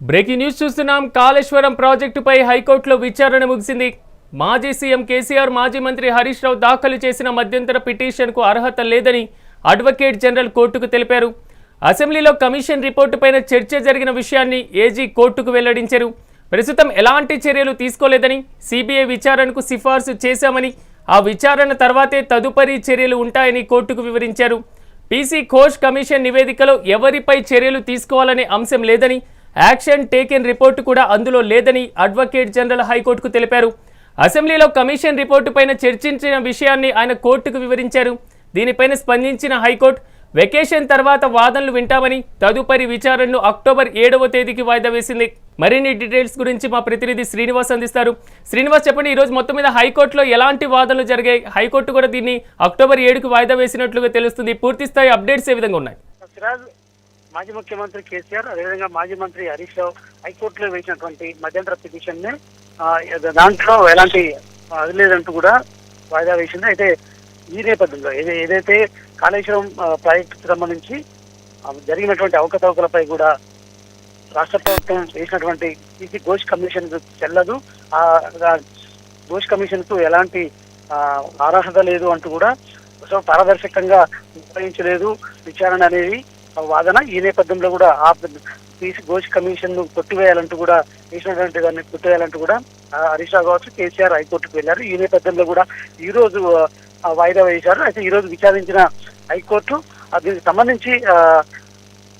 Breaking news చూస్తున్నాం. కాళేశ్వరం ప్రాజెక్టుపై హైకోర్టులో విచారణ ముగిసింది. మాజీ సీఎం కేసీఆర్ మాజీ మంత్రి హరీష్ రావు దాఖలు చేసిన మధ్యంతర పిటిషన్కు అర్హత లేదని అడ్వకేట్ జనరల్ కోర్టుకు తెలిపారు. అసెంబ్లీలో కమిషన్ రిపోర్టుపైన చర్చ జరిగిన విషయాన్ని ఏజీ కోర్టుకు వెల్లడించారు. ప్రస్తుతం ఎలాంటి చర్యలు తీసుకోలేదని సిబిఐ విచారణకు సిఫార్సు చేశామని ఆ విచారణ తర్వాతే తదుపరి చర్యలు ఉంటాయని కోర్టుకు వివరించారు. పీసీ ఘోష్ కమిషన్ నివేదికలో ఎవరిపై చర్యలు తీసుకోవాలనే అంశం లేదని యాక్షన్ టేకెన్ రిపోర్టు కూడా అందులో లేదని అడ్వకేట్ జనరల్ హైకోర్టుకు తెలిపారు. అసెంబ్లీలో కమిషన్ రిపోర్టు పైన చర్చించిన విషయాన్ని ఆయన కోర్టుకు వివరించారు. దీనిపైన స్పందించిన హైకోర్టు వెకేషన్ తర్వాత వాదనలు వింటామని తదుపరి విచారణను అక్టోబర్ ఏడవ తేదీకి వాయిదా వేసింది. మరిన్ని డీటెయిల్స్ గురించి మా ప్రతినిధి శ్రీనివాస్ అందిస్తారు. శ్రీనివాస్ చెప్పండి ఈరోజు మొత్తం మీద హైకోర్టులో ఎలాంటి వాదనలు జరిగాయి? హైకోర్టు కూడా దీన్ని అక్టోబర్ ఏడుకు వాయిదా వేసినట్లుగా తెలుస్తుంది. పూర్తి స్థాయి అప్డేట్స్ ఏ విధంగా ఉన్నాయి? మాజీ ముఖ్యమంత్రి కేసీఆర్ అదేవిధంగా మాజీ మంత్రి హరీష్ రావు హైకోర్టులో వేసినటువంటి మధ్యంతర పిటిషన్ని దాంట్లో ఎలాంటి ఆ, అది లేదంటూ కూడా వాయిదా వేసింది. అయితే ఈ నేపథ్యంలో ఏదైతే కాళేశ్వరం ఆ, ప్రాజెక్టుకు సంబంధించి జరిగినటువంటి అవకతవకలపై కూడా రాష్ట్ర ప్రభుత్వం వేసినటువంటి ఇది ఘోష్ కమిషన్ చెల్లదు. ఆ ఘోష్ కమిషన్కు ఎలాంటి ఆ, అర్హత లేదు అంటూ కూడా సో పారదర్శకంగా నిర్వహించలేదు విచారణ అనేది వాదన. ఈ నేపథ్యంలో కూడా ఆ పీసీ ఘోష్ కమిషన్ను కొట్టివేయాలంటూ కూడా వేసినటువంటి దాన్ని కొట్టివేయాలంటూ కూడా హరీష్ రావు కావచ్చు కేసీఆర్ హైకోర్టుకు వెళ్ళారు. ఈ నేపథ్యంలో కూడా ఈ రోజు వాయిదా వేశారు. అయితే ఈ రోజు విచారించిన హైకోర్టు దీనికి సంబంధించి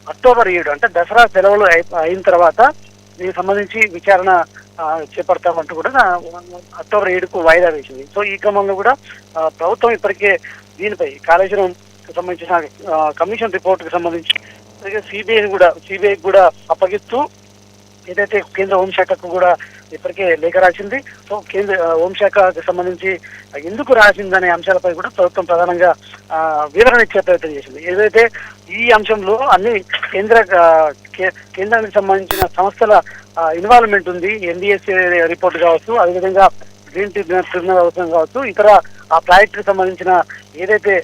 అక్టోబర్ ఏడు అంటే దసరా సెలవులు అయి- అయిన తర్వాత దీనికి సంబంధించి విచారణ చేపడతామంటూ కూడా అక్టోబర్ ఏడుకు వాయిదా వేసింది. సో ఈ క్రమంలో కూడా ప్రభుత్వం ఇప్పటికే దీనిపై కాళేశ్వరం సంబంధించిన కమిషన్ రిపోర్ట్కి సంబంధించి సిబిఐని కూడా సిబిఐకి కూడా అప్పగిస్తూ ఏదైతే కేంద్ర హోంశాఖకు కూడా ఇప్పటికే లేఖ రాసింది సో కేంద్ర హోంశాఖకు సంబంధించి ఎందుకు రాసిందనే అంశాలపై కూడా ప్రభుత్వం ప్రధానంగా ఆ, వివరణ ఇచ్చే ప్రయత్నం చేసింది. ఏదైతే ఈ అంశంలో అన్ని కేంద్ర కే- కేంద్రానికి సంబంధించిన సంస్థల ఇన్వాల్వ్మెంట్ ఉంది ఎన్డీఎస్ఏ రిపోర్ట్ కావచ్చు అదేవిధంగా గ్రీన్ ట్రిబ్యునల్ అవసరం కావచ్చు ఇతర ఆ ప్రాజెక్టుకి సంబంధించిన ఏదైతే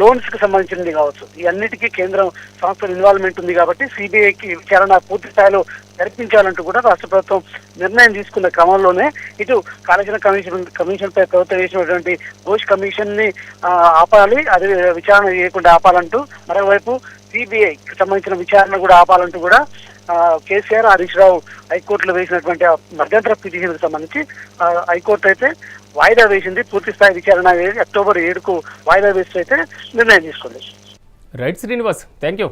లోన్స్కి సంబంధించినది కావచ్చు. ఈ అన్నిటికీ కేంద్రం సంస్థల ఇన్వాల్వ్మెంట్ ఉంది కాబట్టి సిబిఐకి విచారణ పూర్తి స్థాయిలో కల్పించాలంటూ కూడా రాష్ట్ర ప్రభుత్వం నిర్ణయం తీసుకున్న క్రమంలోనే ఇటు కాళేశ్వరం కమిషన్ కమిషన్ పై ప్రభుత్వం వేసినటువంటి ఘోష్ కమిషన్ని ఆపాలి అది విచారణ చేయకుండా ఆపాలంటూ మరోవైపు సిబిఐకి సంబంధించిన విచారణ కూడా ఆపాలంటూ కూడా కేసీఆర్ హరీష్ రావు హైకోర్టులో వేసినటువంటి మధ్యంతర పిటిషన్ సంబంధించి హైకోర్టు అయితే వాయిదా వేసింది. పూర్తి స్థాయి విచారణ అక్టోబర్ ఏడుకు వాయిదా వేస్తూ అయితే నిర్ణయం తీసుకుంది రైట్ శ్రీనివాస్ థ్యాంక్ యూ